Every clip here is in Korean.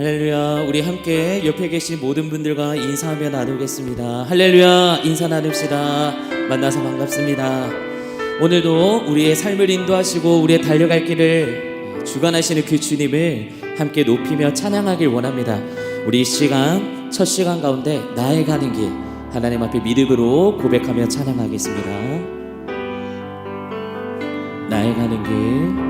할렐루야. 우리 함께 옆에 계신 모든 분들과 인사하며 나누겠습니다. 할렐루야. 인사 나눕시다. 만나서 반갑습니다. 오늘도 우리의 삶을 인도하시고 우리의 달려갈 길을 주관하시는 그 주님을 함께 높이며 찬양하길 원합니다. 우리 이 시간 첫 시간 가운데 나의 가는 길 하나님 앞에 믿음으로 고백하며 찬양하겠습니다. 나의 가는 길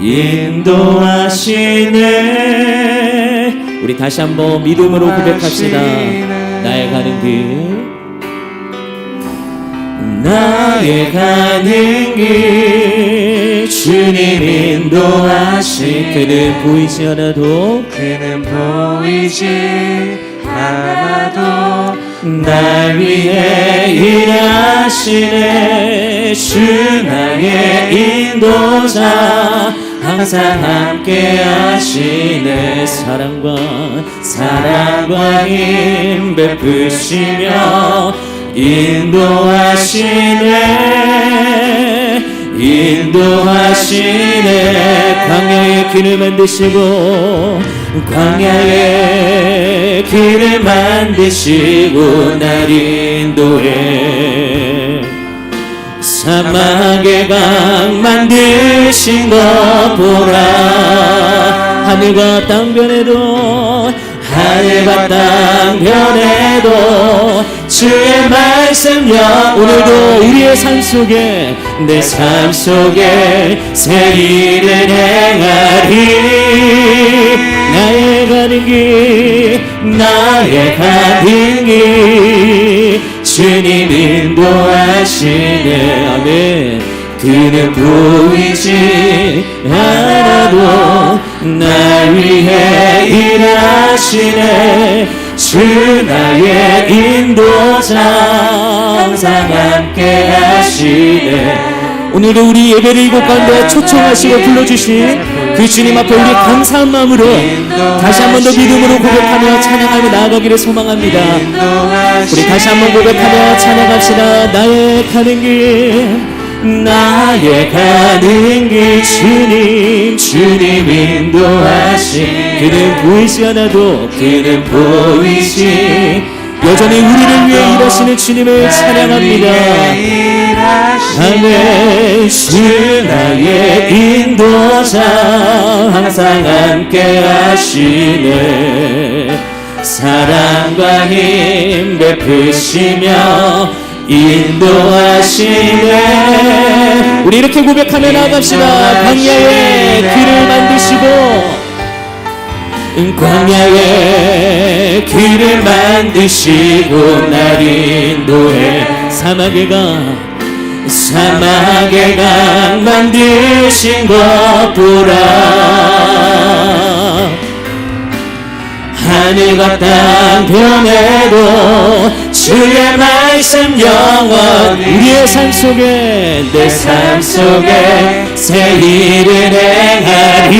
인도하시네. 우리 다시 한번 믿음으로 고백합시다. 나의 가는 길. 나의 가는 길. 주님 인도하시 그는 보이지 않아도 그는 보이지 않아도 날 위해 일하시네. 주 나의 인도자 항상 함께 하시네. 사랑과 사랑과 힘 베푸시며 인도하시네. 인도하시네. 광야의 길을 만드시고 광야의 길을 만드시고 날 인도해 사막의 강 만드신 것 보라. 하늘과 땅 변해도 하늘과 땅 변해도 주의 말씀여 오늘도 우리의 삶 속에 내 삶 속에 새 일을 행하리. 나의 가는 길 나의 가는 길 주님 인도하시네. 아멘. 그는 보이지 않아도 날 위해 일하시네. 주 나의 인도자 항상 함께 하시네. 오늘도 우리 예배를 이곳 가운데 초청하시고 불러주신 그 주님 앞에 우리 감사한 마음으로 다시 한 번 더 믿음으로 고백하며 찬양하며 나아가기를 소망합니다. 우리 다시 한 번 고백하며 찬양합시다. 나의 가는 길 나의 가는 길 주님 주님 인도하시 그는 보이지 않아도 그는 보이시 여전히 우리를 위해 일하시는 주님을 찬양합니다 아멘 주 나의 인도자 항상 함께 하시네. 사랑과 힘 베푸시며 인도하시네. 우리 이렇게 고백하며 나아갑시다. 광야의 길을 만드시고. 광야의 길을 만드시고 날 인도해. 사막의 강 사막의 강 만드신 것 보라 하늘과 땅 변해도 주의 말씀 영원 우리의 삶 속에 내 삶 속에 새 일을 행하리.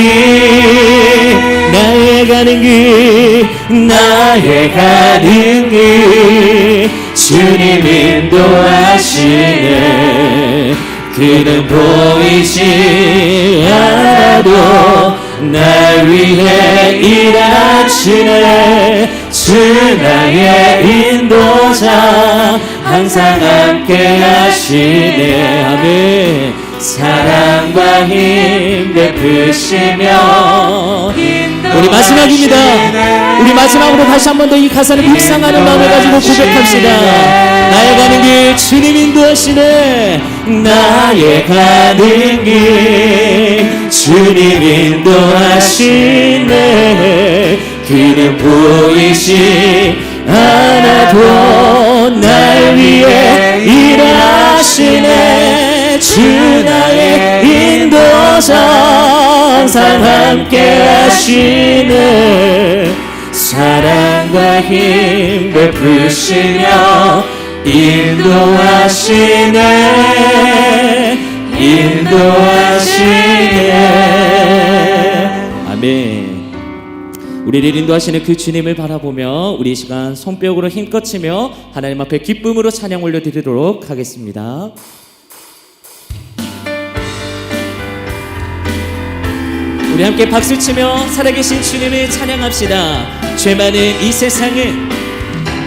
나의 가는 길 나의 가는 길 주님 인도하시네. 그는 보이지 않아도 날 위해 일하시네. 주 나의 인도자 항상 함께 하시네. 아멘 사랑과 힘 베푸시며 우리 마지막입니다. 우리 마지막으로 다시 한 번 더 이 가사를 묵상하는 마음을 가지고 고백합시다. 나의 가는 길 주님 인도하시네. 나의 가는 길 주님 인도하시네. 그는 보이지 않아도 날 위해 일하시네 주 나의 인도자 항상 함께 하시네 사랑과 힘 베푸시며 인도하시네 인도하시네. 아멘. 우리를 인도하시는 그 주님을 바라보며 우리 이 시간 손뼉으로 힘껏 치며 하나님 앞에 기쁨으로 찬양 올려드리도록 하겠습니다 우리 함께 박수치며 살아계신 주님을 찬양합시다. 죄 많은 이 세상은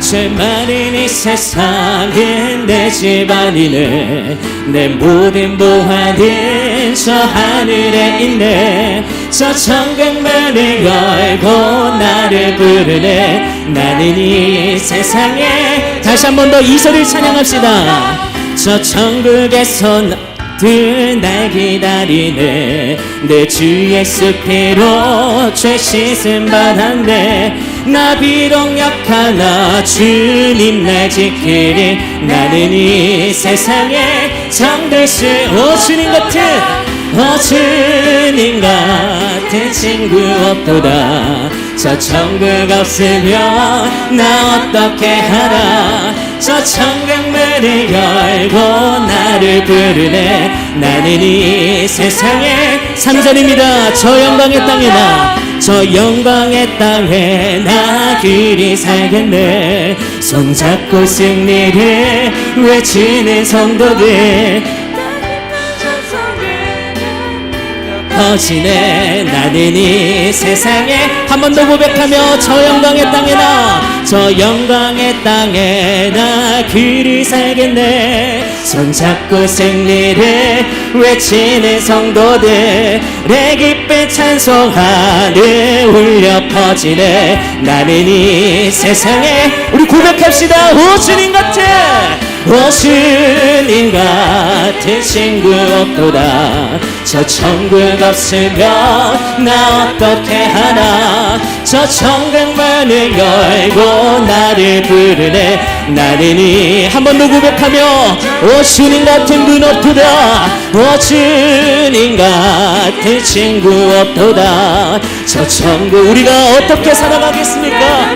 죄 많은 이 세상은 내 집안이네. 내 모든 보화는 저 하늘에 있네. 저 천국문을 열고 나를 부르네. 나는 이 세상에 다시 한 번 더 이 소리를 찬양합시다. 저 천국에서 날 기다리네. 내 주 예수 피로 죄 씻음 받았네 나 비록 약하나 주님 날 지키리. 나는 이 세상에 정될 수 오 주님 같은 오 주님 같은 친구 없도다 저 천국 없으면 나 어떻게 하라 저 천국 문을 열고 나를 부르네. 나는 이 세상에 3절입니다. 저 영광의 땅에 나저 영광의 땅에 나 그리 살겠네. 손잡고 승리를 외치는 성도들 터지네 나는 이 세상에 한 번 더 고백하며 저 영광의 땅에 나 저 영광의 땅에 나 그리 살겠네. 손잡고 승리를 외치는 성도들의 기쁜 찬송하늘 울려 퍼지네. 나는 이 세상에 우리 고백합시다. 오 주님 같은 오 주님 같은 친구 없도다 저 천국 없으면 나 어떻게 하나? 저 천국 문을 열고 나를 부르네 이한번 더 고백하며 오 주님 같은 분 없도다. 오 주님 같은 친구 없도다. 저 천국 우리가 어떻게 살아가겠습니까?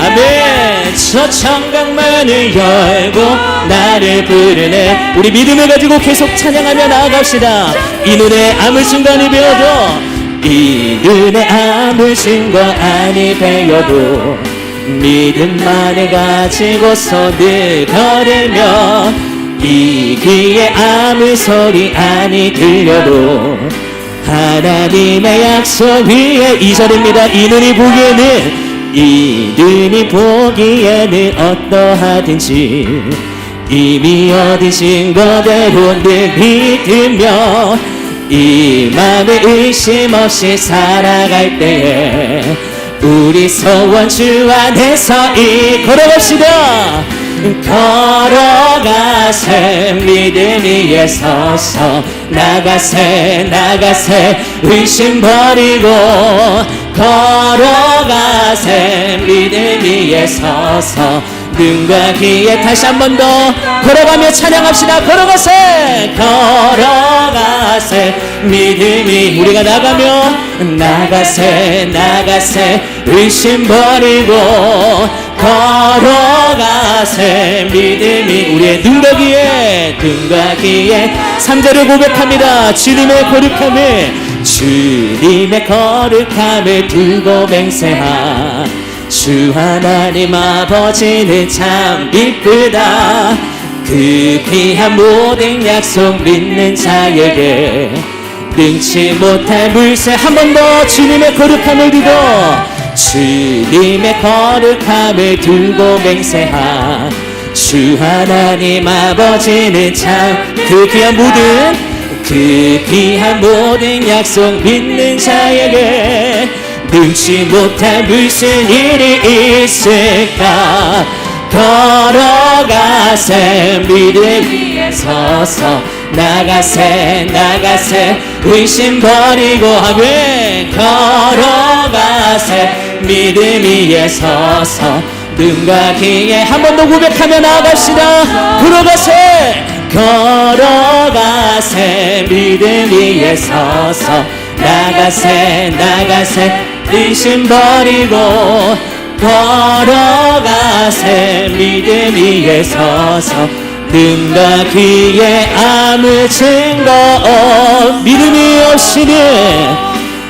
아멘. 저 천국문을 열고 나를 부르네. 우리 믿음을 가지고 계속 찬양하며 나아갑시다. 이 눈에 아무 순간이 배어도 이 눈에 아무 순간 아니 배어도 믿음만을 가지고서 늘 걸으며 이 귀에 아무 소리 아니 들려도 하나님의 약속 위에 이 절입니다. 이 눈이 보기에는 이 눈이 보기에는 어떠하든지 이미 얻으신 거대로 늘 믿으며 이 맘에 의심 없이 살아갈 때에 우리 소원 주 안에서 이 걸어갑시다. 걸어가세 믿음 위에 서서 나가세 나가세 의심 버리고 걸어가세 믿음 위에 서서 눈과 귀에 다시 한 번 더 걸어가며 찬양합시다. 걸어가세 걸어가세. 믿음이 우리가 나가며 나가세 나가세. 의심 버리고 걸어가세. 믿음이 우리의 눈과 귀에 삼절을 고백합니다. 주님의 거룩함을 주님의 거룩함을 두고 맹세하 주 하나님 아버지는 참 이쁘다. 그 귀한 모든 약속 믿는 자에게 능치 못할 물새 한번 더 주님의 거룩함을 두고 주님의 거룩함을 두고 맹세하 주 하나님 아버지는 참 그 귀한 모든 그 귀한 모든 약속 믿는 자에게 능치 못할 무슨 일이 있을까? 걸어가세 믿음 위에 서서 나가세 나가세. 의심 버리고 하면 걸어가세 믿음 위에 서서 눈과 귀에 한 번 더 고백하며 나갑시다. 걸어가세 걸어가세 믿음 위에 서서 나가세 나가세 의심 버리고 걸어가세. 믿음 위에 서서 눈과 귀에 아무 증거 없. 믿음이 없이는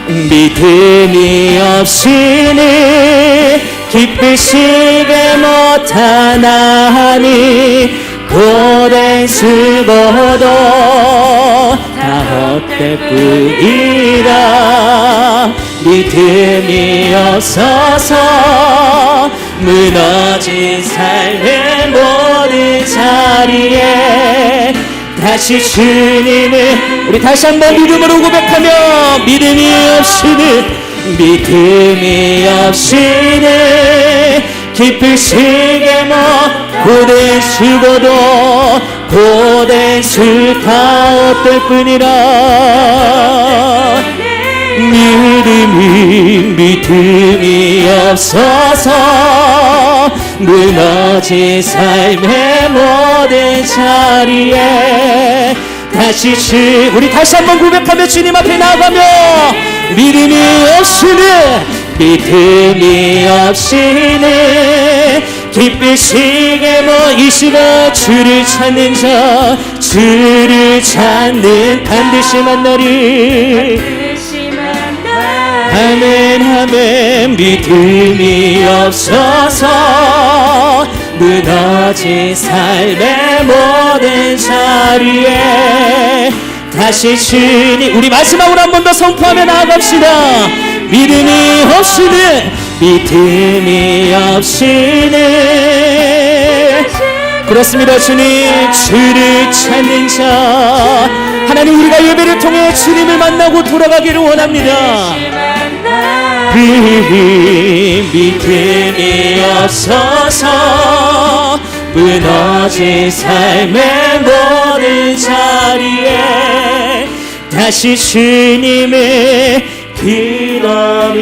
믿음이 없이는 기쁘시게 못하나니 고된 수고도 다 헛될 뿐이라 믿음이 없어서 무너진 삶의 모든 자리에 다시 주님을 우리 다시 한번 믿음으로 고백하며 믿음이 없이는 믿음이 없이는 기쁘시게 뭐 고된 수고도 고된 수다 어떨 뿐이라 믿음이 믿음이 없어서 무너진 삶의 모든 자리에 다시 주 우리 다시 한번 고백하며 주님 앞에 나가며 믿음이 없이는 믿음이 없이는 기쁘시게 뭐이 시간 주를 찾는 자 주를 찾는 반드시 만나리 아멘 아멘. 믿음이 없어서 무너진 삶의 모든 자리에 다시 주님 우리 마지막으로 한 번 더 선포하며 나아갑시다. 믿음이 없이는 믿음이 없이는. 그렇습니다 주님. 주를 찾는 자. 하나님 우리가 예배를 통해 주님을 만나고 돌아가기를 원합니다 비힘이 되이었어서 무너진 삶의 모든 자리에 다시 주님을 기다리며